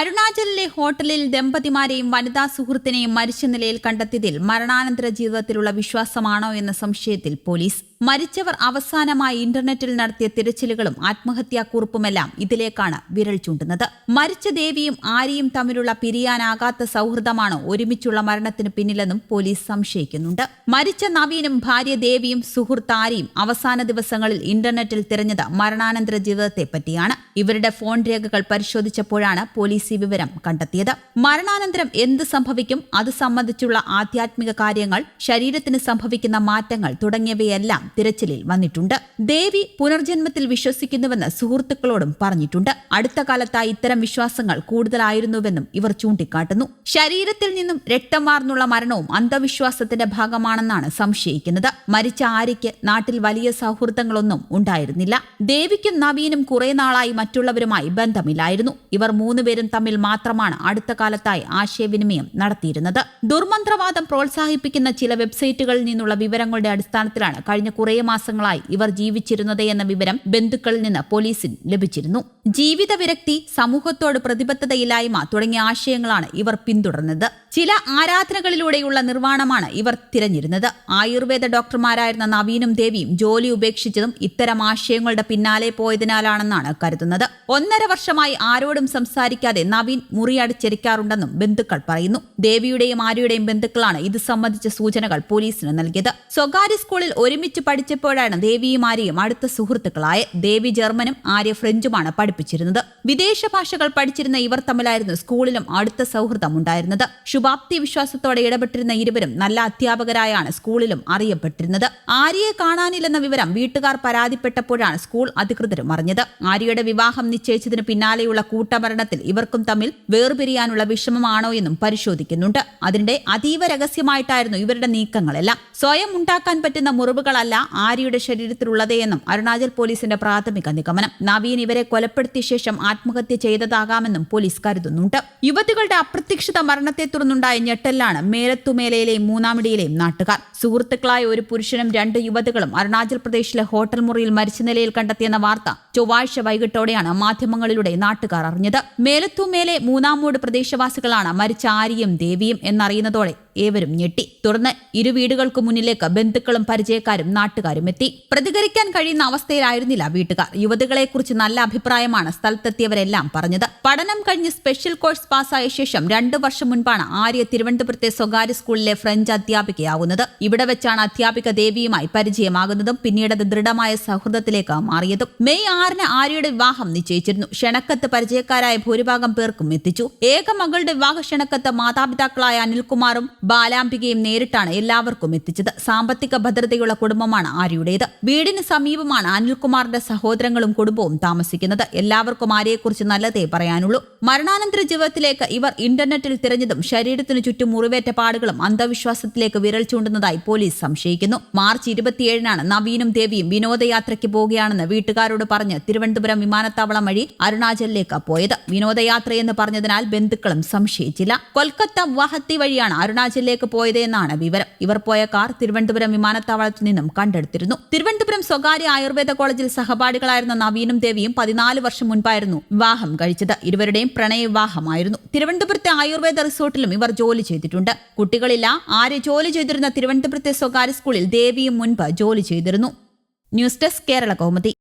അരുണാചലിലെ ഹോട്ടലിൽ ദമ്പതിമാരെയും വനിതാ സുഹൃത്തിനെയും മരിച്ച നിലയിൽ കണ്ടെത്തിയതിൽ മരണാനന്തര ജീവിതത്തിലുള്ള വിശ്വാസമാണോ എന്ന സംശയത്തിൽ പോലീസ് മരിച്ചവർ അവസാനമായി ഇന്റർനെറ്റിൽ നടത്തിയ തിരച്ചിലുകളും ആത്മഹത്യാക്കുറിപ്പുമെല്ലാം ഇതിലേക്കാണ് വിരൽ ചൂണ്ടുന്നത്. മരിച്ച ദേവിയും ആര്യയും തമ്മിലുള്ള പിരിയാനാകാത്ത സൗഹൃദമാണ് ഒരുമിച്ചുള്ള മരണത്തിന് പിന്നിലെന്നും പോലീസ് സംശയിക്കുന്നുണ്ട്. മരിച്ച നവീനും ഭാര്യ ദേവിയും സുഹൃത്ത് ആര്യയും അവസാന ദിവസങ്ങളിൽ ഇന്റർനെറ്റിൽ തിരഞ്ഞത് മരണാനന്തര ജീവിതത്തെ പറ്റിയാണ്. ഇവരുടെ ഫോൺ രേഖകൾ പരിശോധിച്ചപ്പോഴാണ് പോലീസ് ഈ വിവരം കണ്ടെത്തിയത്. മരണാനന്തരം എന്ത് സംഭവിക്കും? അത് സംബന്ധിച്ചുള്ള ആധ്യാത്മിക കാര്യങ്ങൾ ശരീരത്തിന് സംഭവിക്കുന്ന മാറ്റങ്ങൾ തുടങ്ങിയവയെല്ലാം തിരച്ചിലിൽ വന്നിട്ടുണ്ട്. ദേവി പുനർജന്മത്തിൽ വിശ്വസിക്കുന്നുവെന്ന് സുഹൃത്തുക്കളോടും പറഞ്ഞിട്ടുണ്ട്. അടുത്ത കാലത്തായി ഇത്തരം വിശ്വാസങ്ങൾ കൂടുതലായിരുന്നുവെന്നും ഇവർ ചൂണ്ടിക്കാട്ടുന്നു. ശരീരത്തിൽ നിന്നും രക്തമാർന്നുള്ള മരണവും അന്ധവിശ്വാസത്തിന്റെ ഭാഗമാണെന്നാണ് സംശയിക്കുന്നത്. മരിച്ച ആര്യയ്ക്ക് നാട്ടിൽ വലിയ സൗഹൃദങ്ങളൊന്നും ഉണ്ടായിരുന്നില്ല. ദേവിക്കും നവീനും കുറെ നാളായി മറ്റുള്ളവരുമായി ബന്ധമില്ലായിരുന്നു. ഇവർ മൂന്നുപേരും തമ്മിൽ മാത്രമാണ് അടുത്ത കാലത്തായി ആശയവിനിമയം നടത്തിയിരുന്നത്. ദുർമന്ത്രവാദം പ്രോത്സാഹിപ്പിക്കുന്ന ചില വെബ്സൈറ്റുകളിൽ നിന്നുള്ള വിവരങ്ങളുടെ അടിസ്ഥാനത്തിലാണ് കഴിഞ്ഞ കുറേ മാസങ്ങളായി ഇവർ ജീവിച്ചിരുന്നത് എന്ന വിവരം ബന്ധുക്കളിൽ നിന്ന് പോലീസിന് ലഭിച്ചിരുന്നു. ജീവിത വിരക്തി സമൂഹത്തോട് പ്രതിബദ്ധതയില്ലായ്മ തുടങ്ങിയ ആശയങ്ങളാണ് ഇവർ പിന്തുടർന്നത്. ചില ആരാധനകളിലൂടെയുള്ള നിർവാണമാണ് ഇവർ തിരഞ്ഞിരുന്നത്. ആയുർവേദ ഡോക്ടർമാരായിരുന്ന നവീനും ദേവിയും ജോലി ഉപേക്ഷിച്ചതും ഇത്തരം ആശയങ്ങളുടെ പിന്നാലെ പോയതിനാലാണെന്നാണ് കരുതുന്നത്. ഒന്നര വർഷമായി ആരോടും സംസാരിക്കാതെ നവീൻ മുറിയടിച്ചിരിക്കാറുണ്ടെന്നും ബന്ധുക്കൾ പറയുന്നു. ദേവിയുടെയും ആര്യയുടെയും ബന്ധുക്കളാണ് ഇത് സംബന്ധിച്ച സൂചനകൾ പോലീസിന് നൽകിയത്. സ്വകാര്യ സ്കൂളിൽ ഒരുമിച്ച് പഠിച്ചപ്പോഴാണ് ദേവിയും ആര്യയും അടുത്ത സുഹൃത്തുക്കളായ ദേവി ജർമ്മനും ആര്യ ഫ്രഞ്ചുമാണ് പഠിപ്പിച്ചിരുന്നത്. വിദേശ ഭാഷകൾ പഠിച്ചിരുന്ന ഇവർ തമ്മിലായിരുന്നു സ്കൂളിലും അടുത്ത സൗഹൃദം ഉണ്ടായിരുന്നത്. ശുഭാപ്തി വിശ്വാസത്തോടെ ഇടപെട്ടിരുന്ന ഇരുവരും നല്ല അധ്യാപകരായാണ് സ്കൂളിലും അറിയപ്പെട്ടിരുന്നത്. ആര്യയെ കാണാനില്ലെന്ന വിവരം വീട്ടുകാർ പരാതിപ്പെട്ടപ്പോഴാണ് സ്കൂൾ അധികൃതരും അറിഞ്ഞത്. ആര്യയുടെ വിവാഹം നിശ്ചയിച്ചതിന് പിന്നാലെയുള്ള കൂട്ടമരണത്തിൽ ഇവർക്കും തമ്മിൽ വേർപിരിയാനുള്ള വിഷമമാണോ എന്നും പരിശോധിക്കുന്നുണ്ട്. അതിന്റെ അതീവ രഹസ്യമായിട്ടായിരുന്നു ഇവരുടെ നീക്കങ്ങളെല്ലാം. സ്വയം ഉണ്ടാക്കാൻ പറ്റുന്ന മുറിവുകളല്ല ആര്യയുടെ ശരീരത്തിലുള്ളതേ എന്നും അരുണാചൽ പോലീസിന്റെ പ്രാഥമിക നിഗമനം. നവീൻ ഇവരെ കൊലപ്പെടുത്തിയ ശേഷം ആത്മഹത്യ ചെയ്തതാകാമെന്നും പോലീസ് കരുതുന്നുണ്ട്. യുവതികളുടെ അപ്രതീക്ഷിത മരണത്തെ തുടർന്നുണ്ടായ ഞെട്ടലാണ് മേലത്തുമേലയിലെയും മൂന്നാമിടിയിലെയും നാട്ടുകാർ. സുഹൃത്തുക്കളായ ഒരു പുരുഷനും രണ്ട് യുവതികളും അരുണാചൽ പ്രദേശിലെ ഹോട്ടൽ മുറിയിൽ മരിച്ച നിലയിൽ കണ്ടെത്തിയെന്ന വാർത്ത ചൊവ്വാഴ്ച വൈകിട്ടോടെയാണ് മാധ്യമങ്ങളിലൂടെ നാട്ടുകാർ അറിഞ്ഞത്. മേലത്തുമേലെ മൂന്നാമൂട് പ്രദേശവാസികളാണ് മരിച്ച ആര്യയും ദേവിയും എന്നറിയുന്നതോടെ ഏവരും ഞെട്ടി. തുടർന്ന് ഇരു വീടുകൾക്ക് മുന്നിലേക്ക് ബന്ധുക്കളും പരിചയക്കാരും നാട്ടുകാരും എത്തി. പ്രതികരിക്കാൻ കഴിയുന്ന അവസ്ഥയിലായിരുന്നില്ല വീട്ടുകാർ. യുവതികളെക്കുറിച്ച് നല്ല അഭിപ്രായമാണ് സ്ഥലത്തെത്തിയവരെല്ലാം പറഞ്ഞത്. പഠനം കഴിഞ്ഞ് സ്പെഷ്യൽ കോഴ്സ് പാസ്സായ ശേഷം രണ്ടു വർഷം മുൻപാണ് ആര്യ തിരുവനന്തപുരത്തെ സ്വകാര്യ സ്കൂളിലെ ഫ്രഞ്ച് അധ്യാപികയാവുന്നത് ഇവിടെ വെച്ചാണ് അധ്യാപിക ദേവിയുമായി പരിചയമാകുന്നതും പിന്നീട് അത് ദൃഢമായ സൗഹൃദത്തിലേക്ക് മാറിയതും. മെയ് ആറിന് ആര്യയുടെ വിവാഹം നിശ്ചയിച്ചിരുന്നു. ക്ഷണക്കത്ത് പരിചയക്കാരായ ഭൂരിഭാഗം പേർക്കും എത്തിച്ചു. ഏക മകളുടെ വിവാഹ ക്ഷണക്കത്ത് മാതാപിതാക്കളായ അനിൽകുമാറും ബാലാംബികയും നേരിട്ടാണ് എല്ലാവർക്കും എത്തിച്ചത്. സാമ്പത്തിക ഭദ്രതയുള്ള കുടുംബമാണ് ആര്യയുടേത്. വീടിന് സമീപമാണ് അനിൽകുമാറിന്റെ സഹോദരങ്ങളും കുടുംബവും താമസിക്കുന്നത്. എല്ലാവർക്കും ആര്യയെക്കുറിച്ച് നല്ലതേ പറയാനുള്ളൂ. മരണാനന്തര ജീവിതത്തിലേക്ക് ഇവർ ഇന്റർനെറ്റിൽ തിരഞ്ഞതും ശരീരത്തിനു ചുറ്റും മുറിവേറ്റ പാടുകളും അന്ധവിശ്വാസത്തിലേക്ക് വിരൽ ചൂണ്ടുന്നതായി പോലീസ് സംശയിക്കുന്നു. മാർച്ച് ഇരുപത്തിയേഴിനാണ് നവീനും ദേവിയും വിനോദയാത്രയ്ക്ക് പോവുകയാണെന്ന് വീട്ടുകാരോട് പറഞ്ഞ് തിരുവനന്തപുരം വിമാനത്താവളം വഴി അരുണാചലിലേക്ക് പോയത്. വിനോദയാത്രയെന്ന് പറഞ്ഞതിനാൽ ബന്ധുക്കളും സംശയിച്ചില്ല. കൊൽക്കത്ത ഗുവാഹത്തി വഴിയാണ് അരുണാചലിലേക്ക് പോയത് എന്നാണ് വിവരം. ഇവർ പോയ കാർ തിരുവനന്തപുരം വിമാനത്താവളത്തിൽ നിന്നും കണ്ടെടുത്തിരുന്നു. തിരുവനന്തപുരം സ്വകാര്യ ആയുർവേദ കോളേജിൽ സഹപാഠികളായിരുന്ന നവീനും ദേവിയും പതിനാല് വർഷം മുൻപായിരുന്നു വിവാഹം കഴിച്ചത്. ഇരുവരുടെയും പ്രണയ വിവാഹമായിരുന്നു തിരുവനന്തപുരത്തെ ആയുർവേദ റിസോർട്ടിലും ഇവർ ജോലി ചെയ്തിട്ടുണ്ട്. കുട്ടികളില്ല ആര്യ ജോലി ചെയ്തിരുന്ന തിരുവനന്തപുരത്തെ സ്വകാര്യ സ്കൂളിൽ ദേവിയും മുൻപ് ജോലി ചെയ്തിരുന്നു. News desk Kerala Kaumudi.